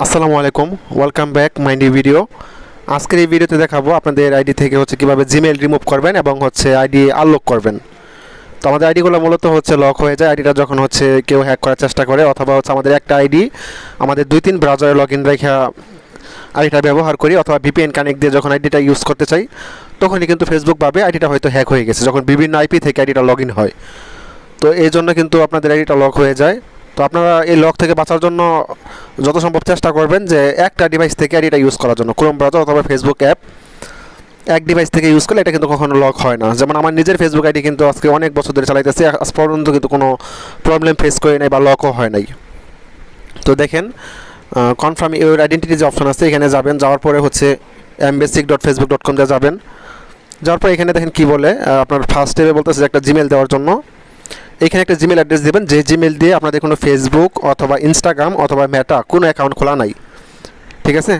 আসসালামু আলাইকুম welcome back my new video আজকের এই ভিডিওতে দেখাবো আপনাদের আইডি থেকে হচ্ছে কীভাবে জিমেল রিমুভ করবেন এবং হচ্ছে আইডি আনলক করবেন। তো আমাদের আইডিগুলো মূলত হচ্ছে লক হয়ে যায়। আইডিটা যখন হচ্ছে কেউ হ্যাক করার চেষ্টা করে অথবা হচ্ছে আমাদের একটা আইডি আমাদের দুই তিন ব্রাউজারে লগ ইন রেখে আইডিটা ব্যবহার করি অথবা ভিপিএন কানেক্ট দিয়ে যখন আইডিটা ইউজ করতে চাই, তখনই কিন্তু ফেসবুক ভাবে আইডিটা হয়তো হ্যাক হয়ে গেছে। যখন বিভিন্ন আইপি থেকে আইডিটা লগ ইন হয়। তো এই জন্য কিন্তু আপনাদের আইডিটা লক হয়ে যায়। তো আপনারা এই লক থেকে বাঁচার জন্য যত সম্ভব চেষ্টা করবেন যে একটা ডিভাইস থেকে আর আইডিটা ইউজ করার জন্য ক্রোম ব্রাউজার অথবা ফেসবুক অ্যাপ এক ডিভাইস থেকে ইউজ করলে এটা কিন্তু কখনো লক হয় না। যেমন আমার নিজের ফেসবুক আইডি কিন্তু আজকে অনেক বছর ধরে চালাইতেছি, আজ পর্যন্ত কিন্তু কোনো প্রবলেম ফেস করে নাই বা লকও হয় নাই। তো দেখেন কনফার্ম ইউর আইডেন্টিটি যে অপশন আছে, এখানে যাবেন, যাওয়ার পরে হচ্ছে mbasic dot Facebook dot com যাবেন। যাওয়ার পরে এখানে দেখেন কী বলে আপনার ফার্স্ট স্টেপে বলতেছে যে একটা জিমেল দেওয়ার জন্য। এখানে একটা জিমেল অ্যাড্রেস দেবেন, যে জিমেল দিয়ে আপনাদের কোনো ফেসবুক অথবা ইনস্টাগ্রাম অথবা মেটা কোনো অ্যাকাউন্ট খোলা নাই। ঠিক আছে?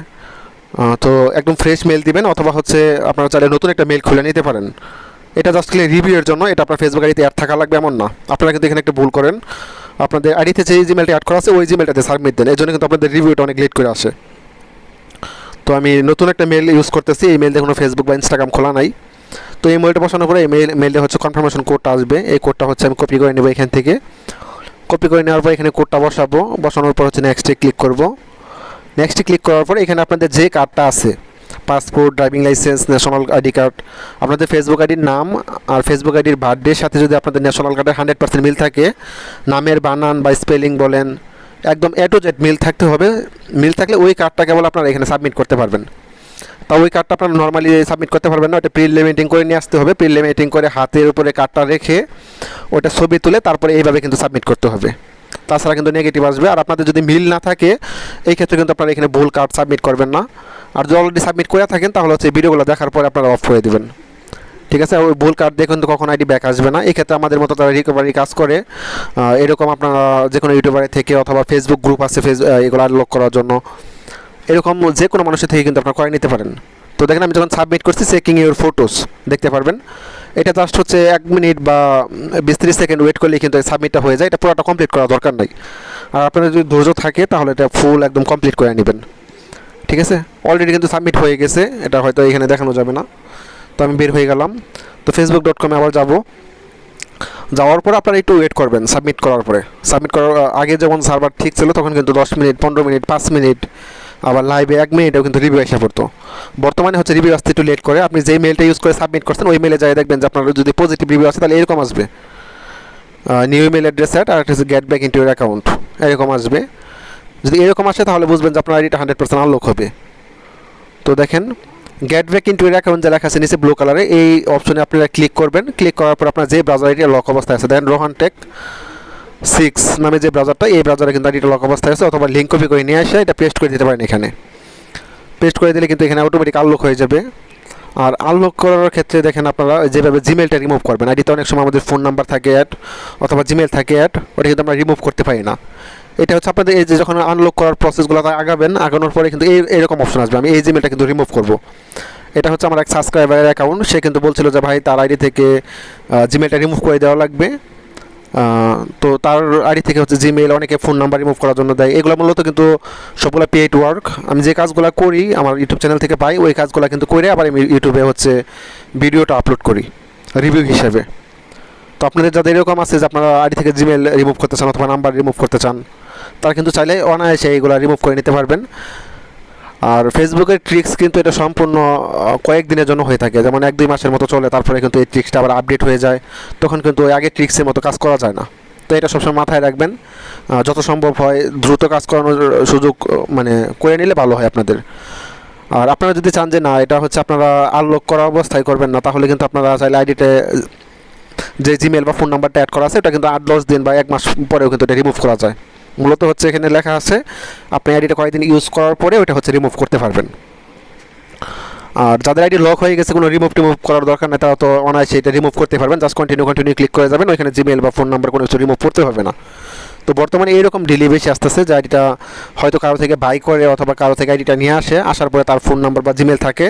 তো একদম ফ্রেশ মেল দিবেন, অথবা হচ্ছে আপনারা চাইলে নতুন একটা মেল খুলে নিতে পারেন। এটা জাস্ট খালি রিভিউয়ের জন্য, এটা আপনার ফেসবুক আইডিতে অ্যাড থাকা লাগবে এমন না। আপনারা কিন্তু এখানে একটা ভুল করেন। আপনাদের আইডিতে যে জিমেলটা অ্যাড করা আছে, ওই জিমেলটাতে সাবমিট দেন। এই জন্য কিন্তু আপনাদের রিভিউটা অনেক লেট করে আসে। তো আমি নতুন একটা মেল ইউজ করতেছি, এই মেল দিয়ে কোনো ফেসবুক বা ইনস্টাগ্রাম খোলা নাই। তো এই মেলটা বসানোর পরে এই মেল মেলে হচ্ছে কনফার্মেশন কোডটা আসবে। এই কোডটা হচ্ছে আমি কপি করে নেব এখান থেকে। কপি করে নেওয়ার পর এখানে কোডটা বসাবো। বসানোর পর হচ্ছে নেক্সটে ক্লিক করব। নেক্সটে ক্লিক করার পর এখানে আপনাদের যে কার্ডটা আছে passport driving licence national ID card আপনাদের ফেসবুক আইডির নাম আর ফেসবুক আইডির বার্থডের সাথে যদি আপনাদের ন্যাশনাল কার্ডের হান্ড্রেড পার্সেন্ট মিল থাকে, নামের বানান বা স্পেলিং বলেন, একদম এ টু জেড মিল থাকতে হবে। মিল থাকলে ওই কার্ডটা কেবল আপনারা এখানে সাবমিট করতে পারবেন। তা ওই কার্ডটা আপনারা নর্মালি সাবমিট করতে পারবেন না। ওটা প্রিলিমিটিং করে নিয়ে আসতে হবে। প্রিলিমিটিং করে হাতের উপরে কার্ডটা রেখে ওটা ছবি তুলে তারপরে এইভাবে কিন্তু সাবমিট করতে হবে। তাছাড়া কিন্তু নেগেটিভ আসবে। আর আপনাদের যদি মিল না থাকে, এই ক্ষেত্রে কিন্তু আপনারা এখানে ভুল কার্ড সাবমিট করবেন না। আর যদি অলরেডি সাবমিট করে থাকেন, তাহলে হচ্ছে ভিডিওগুলো দেখার পরে আপনারা অফ করে দেবেন। ঠিক আছে? ওই ভুল কার্ড দেখুন তো কখন আইডি ব্যাক আসবে না। এই ক্ষেত্রে আমাদের মতো তারা রিকভারি কাজ করে। এরকম আপনারা যে কোনো ইউটিউবারের থেকে অথবা ফেসবুক গ্রুপ আছে, ফেস এগুলো আনলক করার জন্য। এরকম যে কোনো মানুষের থেকে কিন্তু আপনারা করে নিতে পারেন। তো দেখেন আমি যখন সাবমিট করছি চেকিং ইউর ফটোস দেখতে পারবেন। এটা জাস্ট হচ্ছে এক মিনিট বা বিশ ত্রিশ সেকেন্ড ওয়েট করলেই কিন্তু সাবমিটটা হয়ে যায়। এটা পুরোটা কমপ্লিট করা দরকার নাই। আর আপনার যদি ধৈর্য থাকে, তাহলে এটা ফুল একদম কমপ্লিট করে নেবেন। ঠিক আছে? অলরেডি কিন্তু সাবমিট হয়ে গেছে। এটা হয়তো এখানে দেখানো যাবে না। তো আমি বের হয়ে গেলাম। তো ফেসবুক ডট কমে আবার যাব। যাওয়ার পর আপনারা একটু ওয়েট করবেন সাবমিট করার পরে। সাবমিট করার আগে যখন সার্ভার ঠিক ছিল, তখন কিন্তু দশ মিনিট পনেরো মিনিট পাঁচ মিনিট আবার লাইভে এক মিনিটেও কিন্তু রিভিউ এসে পড়তো। বর্তমানে হচ্ছে রিভিউ আসতে একটু লেট করে। আপনি যেই মেলটা ইউজ করে সাবমিট করছেন, ওই মেলে যাই দেখবেন যে আপনার যদি পজিটিভ রিভিউ আসে, তাহলে এরকম আসবে। নিউ ইমেল অ্যাড্রেস অ্যাট আর একটা get back into your account এরকম আসবে। যদি এরকম আসে, তাহলে বুঝবেন যে আপনার আইডিটা হান্ড্রেড পার্সেন্ট আনলক হবে। তো দেখেন get back into your account যে লেখা আছে নিচে ব্লু কালারে এই অপশনে আপনারা ক্লিক করবেন। ক্লিক করার পর আপনার যে ব্রাউজার আইডি লক অবস্থায় আছে, দেখেন রোহান টেক সিক্স নামে যে ব্রাউজারটা এই ব্রাউজারে কিন্তু আইডিটা লক অবস্থায় আছে অথবা লিঙ্ক কপি করে নিয়ে আসে, এটা পেস্ট করে দিতে পারেন এখানে। পেস্ট করে দিলে কিন্তু এখানে অটোমেটিক আনলক হয়ে যাবে। আর আনলক করার ক্ষেত্রে দেখেন আপনারা যেভাবে জিমেলটা রিমুভ করবেন আইডিতে অনেক সময় আমাদের ফোন নাম্বার থাকে অ্যাড অথবা জিমেল থাকে অ্যাড ওটা কিন্তু আমরা রিমুভ করতে পারি না। এটা হচ্ছে আপনাদের এই যে যখন আনলক করার প্রসেসগুলো আগাবেন, আগানোর পরে কিন্তু এই এরকম অপশন আসবে। আমি এই জিমেলটা কিন্তু রিমুভ করব। এটা হচ্ছে আমার এক সাবস্ক্রাইবারের অ্যাকাউন্ট সে কিন্তু বলছিল যে, ভাই, তার আইডি থেকে জিমেলটা রিমুভ করে দেওয়া লাগবে। তো তার আইডি থেকে হচ্ছে জিমেল অনেকে ফোন নাম্বার রিমুভ করার জন্য দেয়। এগুলো মূলত কিন্তু সবগুলো পেড ওয়ার্ক আমি যে কাজগুলো করি, আমার ইউটিউব চ্যানেল থেকে পাই, ওই কাজগুলো কিন্তু করে আবার আমি ইউটিউবে হচ্ছে ভিডিওটা আপলোড করি রিভিউ হিসেবে। তো আপনাদের যাদের এরকম আছে যে আপনারা আইডি থেকে জিমেল রিমুভ করতে চান অথবা নাম্বার রিমুভ করতে চান, তারা কিন্তু চাইলে অনায়াসে এইগুলো রিমুভ করে নিতে পারবেন। আর ফেসবুকের ট্রিক্স কিন্তু এটা সম্পূর্ণ কয়েকদিনের জন্য হয়ে থাকে। যেমন এক দুই মাসের মতো চলে, তারপরে কিন্তু এই ট্রিক্সটা আবার আপডেট হয়ে যায়। তখন কিন্তু ওই আগের ট্রিক্সের মতো কাজ করা যায় না। তো এটা সবসময় মাথায় রাখবেন। যত সম্ভব হয়, দ্রুত কাজ করানোর সুযোগ মানে করে নিলে ভালো হয় আপনাদের। আর আপনারা যদি চান যে না, এটা হচ্ছে আপনারা আনলক করা অবস্থায় করবেন না, তাহলে কিন্তু আপনারা চাইলে আইডিতে যে জিমেল বা ফোন নাম্বারটা অ্যাড করা আছে, ওটা কিন্তু আট, দশ দিন বা এক মাস পরেও কিন্তু এটা রিমুভ করা যায়। মূলত হচ্ছে এখানে লেখা আছে, আপনি আইডিটা কয়েকদিন ইউজ করার পরে ওটা হচ্ছে রিমুভ করতে পারবেন। আর যাদের আইডি লক হয়ে গেছে, কোনো রিমুভ টিমুভ করার দরকার নেই, তারা তো অনায়াসে এটা রিমুভ করতে পারবেন। জাস্ট কন্টিনিউ কন্টিনিউ ক্লিক করে যাবেন, ওইখানে জিমেল বা ফোন নাম্বার কোনো কিছু রিমুভ করতে হবে না। তো বর্তমানে এইরকম ডিলি বেশি আসতেছে, যে আইডিটা হয়তো কারও থেকে বাই করে অথবা কারও থেকে আইডিটা নিয়ে আসে, আসার পরে তার ফোন নাম্বার বা জিমেল থাকে,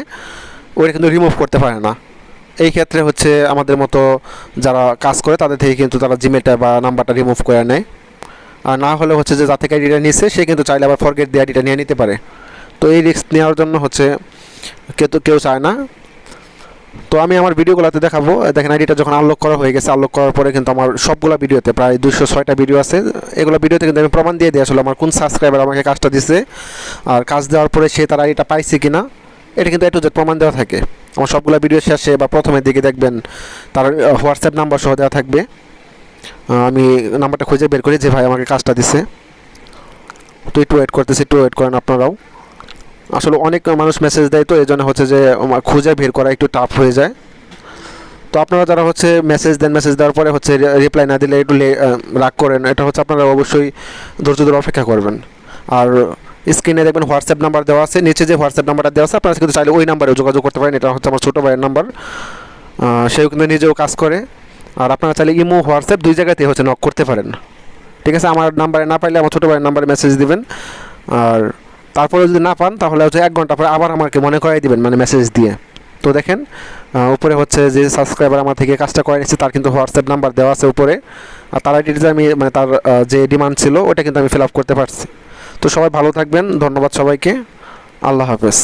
ওইটা কিন্তু রিমুভ করতে পারে না। এই ক্ষেত্রে হচ্ছে আমাদের মতো যারা কাজ করে, তাদের থেকে কিন্তু তারা জিমেলটা বা নাম্বারটা রিমুভ করে নেয়। না হলে হচ্ছে যে যা থেকে আইডিটা নিচ্ছে সে কিন্তু চাইলে আবার ফরগেট দিয়ে আইডিটা নিয়ে নিতে পারে। তো এই রিস্ক নেওয়ার জন্য হচ্ছে কেউ তো কেউ চায় না। তো আমি আমার ভিডিওগুলোতে দেখাবো। দেখেন আইডিটা যখন আনলক করা হয়ে গেছে আনলক করার পরে কিন্তু আমার সবগুলো ভিডিওতে প্রায় দুশো ছয়টা ভিডিও আছে। এগুলো ভিডিওতে কিন্তু আমি প্রমাণ দিয়ে দিই আসলে আমার কোন সাবস্ক্রাইবার আমাকে কাজটা দিছে আর কাজ দেওয়ার পরে সে তার আইডিটা পাইছে কি না এটা কিন্তু একটু প্রমাণ দেওয়া থাকে। আমার সবগুলো ভিডিও শেষে বা প্রথমের দিকে দেখবেন তার হোয়াটসঅ্যাপ নাম্বার সহ দেওয়া থাকবে। আমি নাম্বারটা খুঁজে বের করি যে ভাই আমাকে কাজটা দিছে। তো একটু ওয়েট করতেছি, একটু ওয়েট করেন আপনারাও। আসলে অনেক মানুষ মেসেজ দেয় তো এই জন্য হচ্ছে যে খুঁজে বের করা একটু টাফ হয়ে যায়। তো আপনারা যারা হচ্ছে মেসেজ দেন মেসেজ দেওয়ার পরে হচ্ছে রিপ্লাই না দিলে একটু রাগ করেন। এটা হচ্ছে আপনারা অবশ্যই ধৈর্য ধরে অপেক্ষা করবেন। আর স্ক্রিনে দেখবেন হোয়াটসঅ্যাপ নাম্বার দেওয়া আছে, নিচে যে হোয়াটসঅ্যাপ নাম্বারটা দেওয়া আছে, আপনারা কিন্তু চাইলে ওই নাম্বারেও যোগাযোগ করতে পারেন। এটা হচ্ছে আমার ছোটো ভাইয়ের নাম্বার সেও কিন্তু নিজেও কাজ করে। আর আপনারা চাইলে ইমো, হোয়াটসঅ্যাপ দুই জায়গাতেই হচ্ছে নক করতে পারেন। ঠিক আছে? আমার নাম্বারে না পাইলে আমার ছোটো ভাইয়ের নাম্বারে মেসেজ দিবেন। আর তারপরে যদি না পান, তাহলে হচ্ছে এক ঘণ্টা পরে আবার আমাকে মনে করাই দিবেন মানে মেসেজ দিয়ে। তো দেখেন উপরে হচ্ছে যে সাবস্ক্রাইবার আমার থেকে কাজটা করে নিচ্ছে, তার কিন্তু হোয়াটসঅ্যাপ নাম্বার দেওয়া আছে উপরে। আর তার আইডিটা আমি মানে তার যে ডিমান্ড ছিল ওটা কিন্তু আমি ফিল আপ করতে পারছি। তো সবাই ভালো থাকবেন, ধন্যবাদ সবাইকে। আল্লাহ হাফেজ।